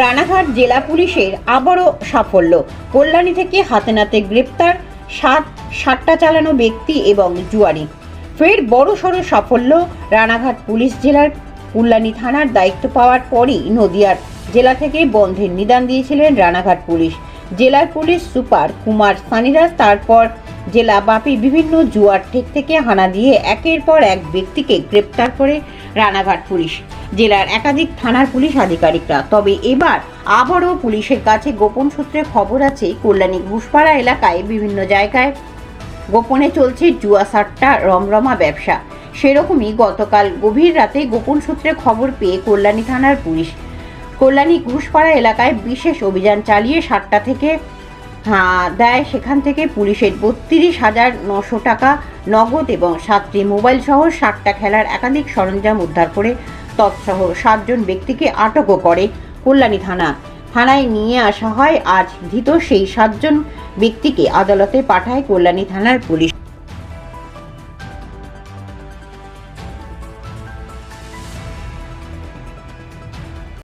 রানাঘাট জেলা পুলিশের আবারও সাফল্য। কল্যাণী থেকে হাতে নাতে গ্রেপ্তার, সাত, সাতটা চালানো ব্যক্তি এবং জুয়ারি। ফের বড় সড়ো সাফল্য রানাঘাট পুলিশ জেলার কল্যাণী থানার দায়িত্ব পাওয়ার পরই নদিয়ার জেলা থেকে বন্ধের নিদান দিয়েছিলেন রানাঘাট পুলিশ। জেলার পুলিশ সুপার কুমার সানিরাজ তারপর জেলা বাপি বিভিন্ন জুয়ার ঠেক থেকে হানা দিয়ে একের পর এক ব্যক্তিকে গ্রেপ্তার করে রানাঘাট পুলিশ। জেলার একাধিক থানার পুলিশ আধিকারিকরা। তবে এবার আবারও পুলিশের কাছে গোপন সূত্রে খবর আছে, কল্যাণী ঘুষপাড়া এলাকায় বিভিন্ন জায়গায় গোপনে চলছে জুয়া সাট্টা রমরমা ব্যবসা। সেরকমই গতকাল গভীর রাতে গোপন সূত্রে খবর পেয়ে কল্যাণী থানার পুলিশ কল্যাণী ঘুষপাড়া এলাকায় বিশেষ অভিযান চালিয়ে সাতটা থেকে দেয়। সেখান থেকে পুলিশের বত্রিশ হাজার নশো টাকা নগদ এবং সাতটি মোবাইল সহ ষাটটা খেলার একাধিক সরঞ্জাম উদ্ধার করে তৎসহ সাতজন ব্যক্তিকে আটকও করে কল্যাণী থানা। থানায় নিয়ে আসা হয়। আজ ধৃত সেই সাতজন ব্যক্তিকে আদালতে পাঠায় কল্যাণী থানার পুলিশ।